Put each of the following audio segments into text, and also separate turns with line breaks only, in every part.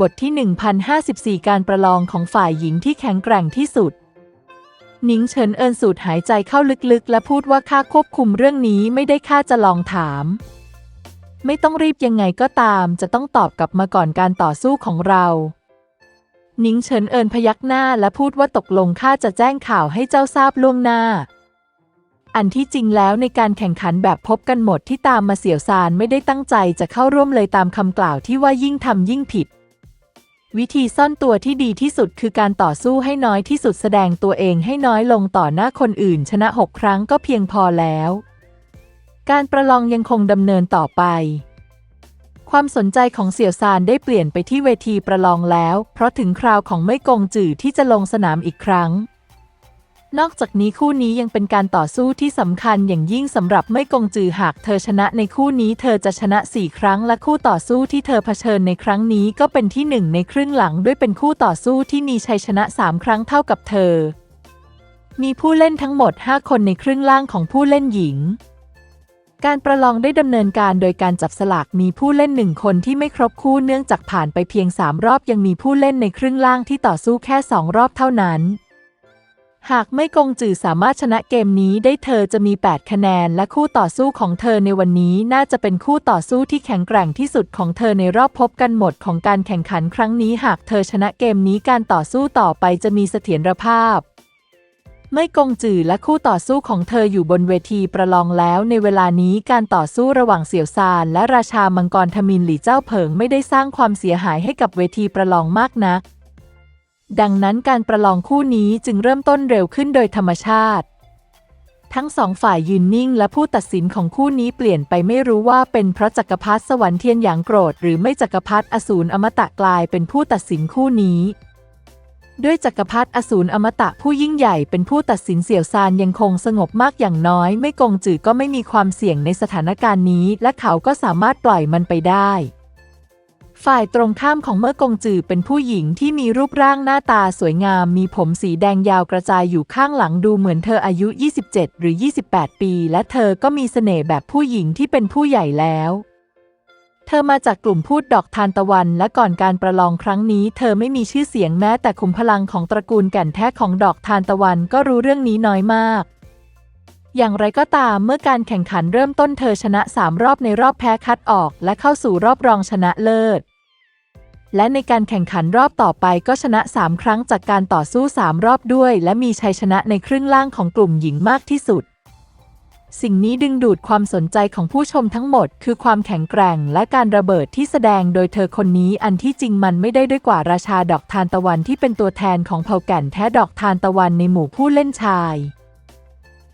บทที่ 1054 การประลองของฝ่ายหญิงที่แข็งแกร่งที่สุด หนิงเฉินเอินสูดหายใจเข้าลึกๆ และพูดว่าข้าควบคุมเรื่องนี้ไม่ได้ข้าจะลองถาม ไม่ต้องรีบยังไงก็ตาม จะต้องตอบกลับมาก่อนการต่อสู้ของเรา หนิงเฉินเอินพยักหน้าและพูดว่าตกลงข้าจะแจ้งข่าวให้เจ้าทราบล่วงหน้า อันที่จริงแล้วในการแข่งขันแบบพบกันหมดที่ตามมาเสี่ยวซานไม่ได้ตั้งใจจะเข้าร่วมเลยตามคำกล่าวที่ว่ายิ่งทำยิ่งผิด วิธีซ่อนตัวที่ดีที่สุดคือการต่อสู้ให้น้อยที่สุดแสดงตัวเองให้น้อยลงต่อหน้าคนอื่น ชนะหกครั้งก็เพียงพอแล้ว การประลองยังคงดำเนินต่อไป ความสนใจของเสี่ยวซานได้เปลี่ยนไปที่เวทีประลองแล้ว เพราะถึงคราวของไม่กงจื่อที่จะลงสนามอีกครั้ง นอกจากนี้คู่นี้ยังเป็นการต่อสู้ที่สำคัญอย่างยิ่งสำหรับไม่กงจือหากเธอชนะในคู่นี้เธอจะชนะ 4 ครั้งและคู่ต่อสู้ที่เธอเผชิญในครั้งนี้ก็เป็นที่หนึ่งในครึ่งหลังด้วยเป็นคู่ต่อสู้ที่มีชัยชนะ 3 ครั้งเท่ากับเธอ มีผู้เล่นทั้งหมด 5 คนในครึ่งล่างของผู้เล่นหญิง การประลองได้ดำเนินการโดยการจับสลากมีผู้เล่นหนึ่งคนที่ไม่ครบคู่เนื่องจากผ่านไปเพียง 3 รอบยังมีผู้เล่นในครึ่งล่างที่ต่อสู้แค่ 2 รอบเท่านั้น หากไม่กงจือสามารถชนะเกมนี้ได้เธอจะมี 8 คะแนน และคู่ต่อสู้ของเธอในวันนี้น่าจะเป็นคู่ต่อสู้ที่แข็งแกร่งที่สุดของเธอในรอบพบกันหมดของการแข่งขันครั้งนี้ หากเธอชนะเกมนี้การต่อสู้ต่อไปจะมีเสถียรภาพ ไม่กงจือและคู่ต่อสู้ของเธออยู่บนเวทีประลองแล้วในเวลานี้การต่อสู้ระหว่างเสี่ยวซานและราชามังกรทมินหลี่เจ้าเผิงไม่ได้สร้างความเสียหายให้กับเวทีประลองมากนัก ดังนั้นการประลองคู่นี้จึงเริ่มต้นเร็วขึ้นโดยธรรมชาติ ทั้งสองฝ่ายยืนนิ่งและผู้ตัดสินของคู่นี้เปลี่ยนไปไม่รู้ว่าเป็นเพราะจักรพรรดิสวรรค์เทียนหยางโกรธหรือไม่จักรพรรดิอสูรอมตะกลายเป็นผู้ตัดสินคู่นี้ ด้วยจักรพรรดิอสูรอมตะผู้ยิ่งใหญ่เป็นผู้ตัดสินเสี่ยวซานยังคงสงบมากอย่างน้อย ไม่กงจือก็ไม่มีความเสี่ยงในสถานการณ์นี้ และเขาก็สามารถปล่อยมันไปได้ ฝ่ายตรงข้ามของเมื่อกงจือเป็นผู้หญิงที่มีรูปร่างหน้าตาสวยงาม มีผมสีแดงยาวกระจายอยู่ข้างหลังดูเหมือนเธออายุ 27 หรือ 28 ปี และเธอก็มีเสน่ห์แบบผู้หญิงที่เป็นผู้ใหญ่แล้วเธอมาจากกลุ่มพูดดอกทานตะวัน และก่อนการประลองครั้งนี้ เธอไม่มีชื่อเสียงแม้แต่ขุมพลังของตระกูลแก่นแท้ของดอกทานตะวันก็รู้เรื่องนี้น้อยมาก อย่างไรก็ตามเมื่อการแข่งขันเริ่มต้นเธอชนะ 3 รอบในรอบแพ้คัดออก และเข้าสู่รอบรองชนะเลิศ และในการแข่งขันรอบต่อไปก็ชนะ 3 ครั้งจากการต่อสู้ 3 รอบด้วย และมีชัยชนะในครึ่งล่างของกลุ่มหญิงมากที่สุด สิ่งนี้ดึงดูดความสนใจของผู้ชมทั้งหมด คือความแข็งแกร่งและการระเบิดที่แสดงโดยเธอคนนี้อันที่จริงมันไม่ได้ด้วยกว่าราชาดอกทานตะวันที่เป็นตัวแทนของเผ่าแก่นแท้ดอกทานตะวันในหมู่ผู้เล่นชาย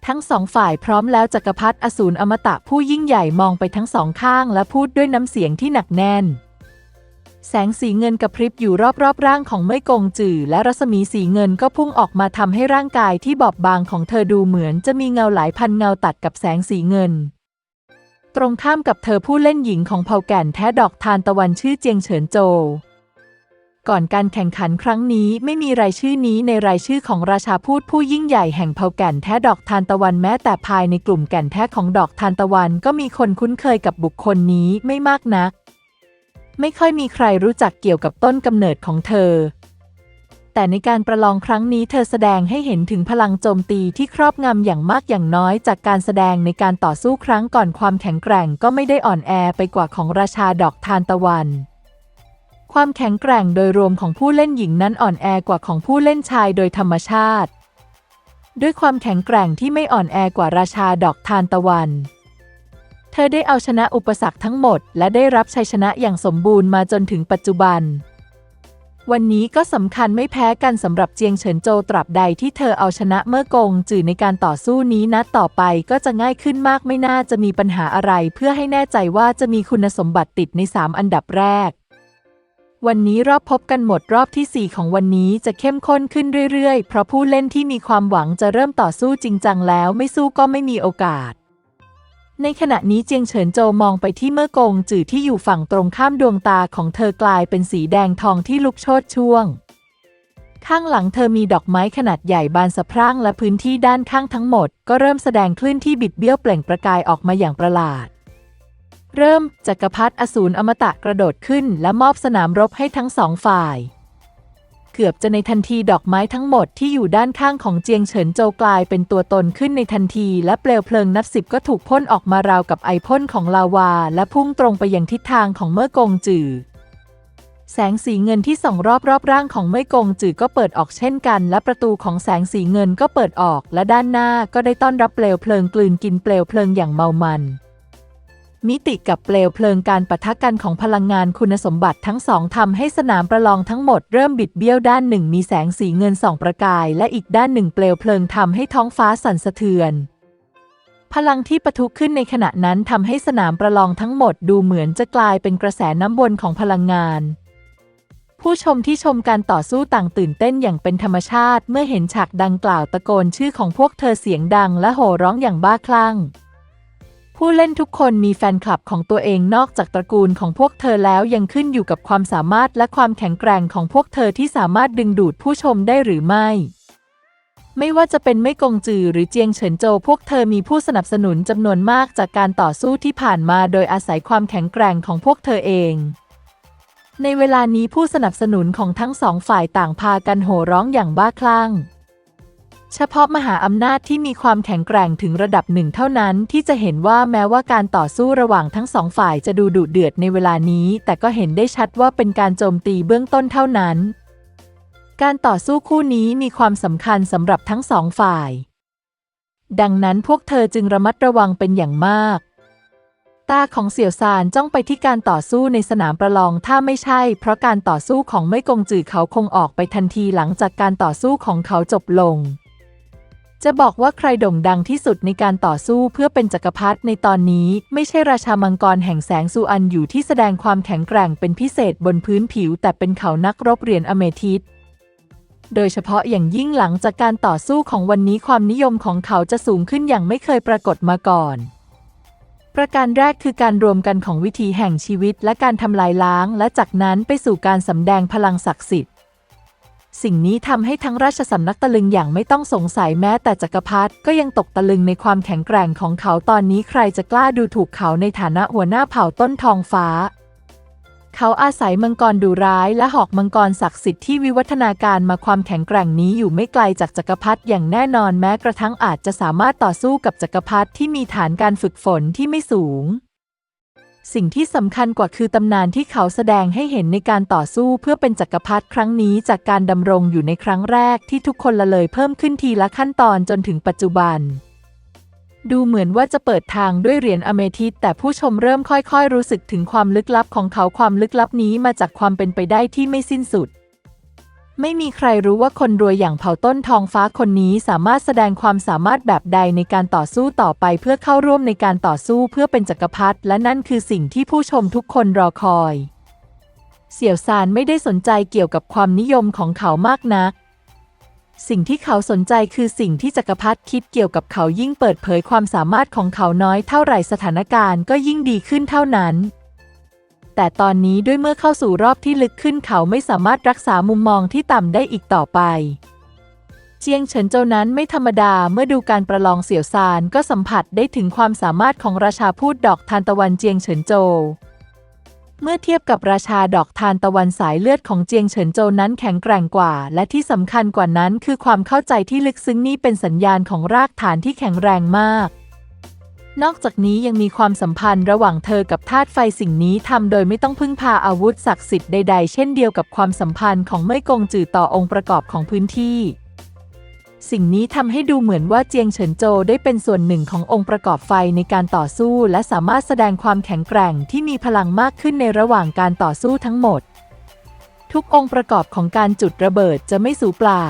ทั้งสองฝ่ายพร้อมแล้วจักรพรรดิอสูรอมตะผู้ยิ่งใหญ่มองไปทั้งสองข้างและพูดด้วยน้ำเสียงที่หนักแน่น แสงสีเงินกระพริบอยู่รอบๆ ร่างของเม่กงจื่อและรัศมีสีเงินก็พุ่งออกมาทำให้ร่างกายที่บอบบางของเธอดูเหมือนจะมีเงาหลายพันเงาตัดกับแสงสีเงิน ตรงข้ามกับเธอผู้เล่นหญิงของเผ่าแก่นแท้ดอกทานตะวันชื่อเจียงเฉินโจก่อนการแข่งขันครั้งนี้ไม่มีรายชื่อนี้ในรายชื่อของราชาพูดผู้ยิ่งใหญ่แห่งเผ่าแก่นแท้ดอกทานตะวันแม้แต่ภายในกลุ่มแก่นแท้ของดอกทานตะวันก็มีคนคุ้นเคยกับบุคคลนี้ไม่มากนัก ไม่ค่อยมีใครรู้จักเกี่ยวกับต้นกำเนิดของเธอ แต่ในการประลองครั้งนี้เธอแสดงให้เห็นถึงพลังโจมตีที่ครอบงำอย่างมากอย่างน้อยจากการแสดงในการต่อสู้ครั้งก่อนความแข็งแกร่งก็ไม่ได้อ่อนแอไปกว่าของราชาดอกทานตะวันความแข็งแกร่งโดยรวมของผู้เล่นหญิงนั้นอ่อนแอกว่าของผู้เล่นชายโดยธรรมชาติ ด้วยความแข็งแกร่งที่ไม่อ่อนแอกว่าราชาดอกทานตะวัน เธอได้เอาชนะอุปสรรคทั้งหมด และได้รับชัยชนะอย่างสมบูรณ์มาจนถึงปัจจุบัน วันนี้ก็สำคัญไม่แพ้กันสำหรับเจียงเฉินโจตราบใดที่เธอเอาชนะเมื่อกงจื่อในการต่อสู้นี้นัดต่อไปก็จะง่ายขึ้นมากไม่น่าจะมีปัญหาอะไร เพื่อให้แน่ใจว่าจะมีคุณสมบัติติดใน 3 อันดับแรกวันนี้รอบพบกันหมดรอบทีสี่4 ของวันนี้จะเข้มข้นขึ้นเรื่อยๆ เพราะผู้เล่นที่มีความหวังจะเริ่มต่อสู้จริงจังแล้วไม่สู้ก็ไม่มีโอกาส ในขณะนี้เจียงเฉินโจมองไปที่เมื่อกงจื่อที่อยู่ฝั่งตรงข้ามดวงตาของเธอกลายเป็นสีแดงทองที่ลุกโชนช่วง ข้างหลังเธอมีดอกไม้ขนาดใหญ่บานสะพรั่งและพื้นที่ด้านข้างทั้งหมด ก็เริ่มแสดงคลื่นที่บิดเบี้ยวเปล่งประกายออกมาอย่างประหลาด เริ่มจักรพรรดิอสูรอมตะกระโดดขึ้นและมอบสนามรบให้ทั้งสองฝ่าย เกือบจะในทันทีดอกไม้ทั้งหมดที่อยู่ด้านข้างของเจียงเฉินโจกลายเป็นตัวตนขึ้นในทันที และเปลวเพลิงนับสิบก็ถูกพ่นออกมาราวกับไอพ่นของลาวา และพุ่งตรงไปยังทิศทางของเมื่อกงจือแสงสีเงินที่ส่องรอบรอบร่างของเมื่อกงจือก็เปิดออกเช่นกัน และประตูของแสงสีเงินก็เปิดออก และด้านหน้าก็ได้ต้อนรับเปลวเพลิงกลืนกินเปลวเพลิงอย่างเมามัน มิติกับเปลวเพลิงการปะทะกันของพลังงานคุณสมบัติทั้งสองทำให้สนามประลองทั้งหมดเริ่มบิดเบี้ยวด้านหนึ่งมีแสงสีเงินส่องประกาย และอีกด้านหนึ่งเปลวเพลิงทำให้ท้องฟ้าสั่นสะเทือน พลังที่ปะทุขึ้นในขณะนั้นทำให้สนามประลองทั้งหมดดูเหมือนจะกลายเป็นกระแสน้ำวนของพลังงาน ผู้ชมที่ชมการต่อสู้ต่างตื่นเต้นอย่างเป็นธรรมชาติ เมื่อเห็นฉากดังกล่าวตะโกนชื่อของพวกเธอเสียงดังและโห่ร้องอย่างบ้าคลั่ง ผู้เล่นทุกคนมีแฟนคลับของตัวเองนอกจากตระกูลของพวกเธอแล้วยังขึ้นอยู่กับความสามารถและความแข็งแกร่งของพวกเธอที่สามารถดึงดูดผู้ชมได้หรือไม่ ไม่ว่าจะเป็นไม่กงจือหรือเจียงเฉินโจวพวกเธอมีผู้สนับสนุนจำนวนมากจากการต่อสู้ที่ผ่านมาโดยอาศัยความแข็งแกร่งของพวกเธอเองในเวลานี้ผู้สนับสนุนของทั้งสองฝ่ายต่างพากันโห่ร้องอย่างบ้าคลั่ง เฉพาะมหาอำนาจที่มีความแข็งแกร่งถึงระดับหนึ่งเท่านั้นที่จะเห็นว่าแม้ว่าการต่อสู้ระหว่างทั้งสองฝ่ายจะดูดุเดือดในเวลานี้ แต่ก็เห็นได้ชัดว่าเป็นการโจมตีเบื้องต้นเท่านั้น การต่อสู้คู่นี้มีความสำคัญสำหรับทั้งสองฝ่าย ดังนั้นพวกเธอจึงระมัดระวังเป็นอย่างมาก ตาของเสี่ยวซานจ้องไปที่การต่อสู้ในสนามประลองถ้าไม่ใช่ เพราะการต่อสู้ของไม่กงจือเขาคงออกไปทันทีหลังจากการต่อสู้ของเขาจบลง จะบอกว่าใครโด่งดังที่สุดในการต่อสู้เพื่อเป็นจักรพรรดิในตอนนี้ ไม่ใช่ราชามังกรแห่งแสงซูอันอยู่ที่แสดงความแข็งแกร่งเป็นพิเศษบนพื้นผิว แต่เป็นเขานักรบเหรียญอเมทิสโดยเฉพาะอย่างยิ่งหลังจากการต่อสู้ของวันนี้ความนิยมของเขาจะสูงขึ้นอย่างไม่เคยปรากฏมาก่อน ประการแรกคือการรวมกันของวิธีแห่งชีวิตและการทำลายล้าง และจากนั้นไปสู่การสำแดงพลังศักดิ์สิทธิ์ สิ่งนี้ทำให้ทั้งราชสำนักตะลึงอย่างไม่ต้องสงสัยแม้แต่จักรพรรดิก็ยังตกตะลึงในความแข็งแกร่งของเขาตอนนี้ใครจะกล้าดูถูกเขาในฐานะหัวหน้าเผ่าต้นทองฟ้า เขาอาศัยมังกรดุร้ายและหอกมังกรศักดิ์สิทธิ์ที่วิวัฒนาการมาความแข็งแกร่งนี้อยู่ไม่ไกลจากจักรพรรดิอย่างแน่นอนแม้กระทั่งอาจจะสามารถต่อสู้กับจักรพรรดิที่มีฐานการฝึกฝนที่ไม่สูง สิ่งที่สำคัญกว่าคือตำนานที่เขาแสดงให้เห็นในการต่อสู้เพื่อเป็นจักรพรรดิครั้งนี้จากการดำรงอยู่ในครั้งแรกที่ทุกคนละเลยเพิ่มขึ้นทีละขั้นตอนจนถึงปัจจุบัน ดูเหมือนว่าจะเปิดทางด้วยเหรียญอเมทิสแต่ผู้ชมเริ่มค่อยๆ รู้สึกถึงความลึกลับของเขาความลึกลับนี้มาจากความเป็นไปได้ที่ไม่สิ้นสุด ไม่มีใครรู้ว่าคนรวยอย่างเผ่าต้นทองฟ้าคนนี้สามารถแสดงความสามารถแบบใดในการต่อสู้ต่อไปเพื่อเข้าร่วมในการต่อสู้เพื่อเป็นจักรพรรดิและนั่นคือสิ่งที่ผู้ชมทุกคนรอคอย เสี่ยวซานไม่ได้สนใจเกี่ยวกับความนิยมของเขามากนัก สิ่งที่เขาสนใจคือสิ่งที่จักรพรรดิคิดเกี่ยวกับเขายิ่งเปิดเผยความสามารถของเขาน้อยเท่าไหร่สถานการณ์ก็ยิ่งดีขึ้นเท่านั้น แต่ตอนนี้ด้วยเมื่อเข้าสู่รอบที่ลึกขึ้นเขาไม่สามารถรักษามุมมองที่ต่ำได้อีกต่อไป เจียงเฉินโจวนั้นไม่ธรรมดาเมื่อดูการประลองเสี่ยวซานก็สัมผัสได้ถึงความสามารถของราชาพูดดอกทานตะวันเจียงเฉินโจวเมื่อเทียบกับราชาดอกทานตะวันสายเลือดของเจียงเฉินโจวนั้นแข็งแกร่งกว่า และที่สำคัญกว่านั้นคือความเข้าใจที่ลึกซึ้งนี่เป็นสัญญาณของรากฐานที่แข็งแรงมาก นอกจากนี้ยังมีความสัมพันธ์ระหว่างเธอกับธาตุไฟสิ่งนี้ทำโดยไม่ต้องพึ่งพาอาวุธศักดิ์สิทธิ์ใดๆ เช่นเดียวกับความสัมพันธ์ของเม่ยกงจือต่อองค์ประกอบของพื้นที่ สิ่งนี้ทำให้ดูเหมือนว่าเจียงเฉินโจได้เป็นส่วนหนึ่งขององค์ประกอบไฟในการต่อสู้ และสามารถแสดงความแข็งแกร่งที่มีพลังมากขึ้นในระหว่างการต่อสู้ทั้งหมด ทุกองค์ประกอบของการจุดระเบิดจะไม่สูญเปล่า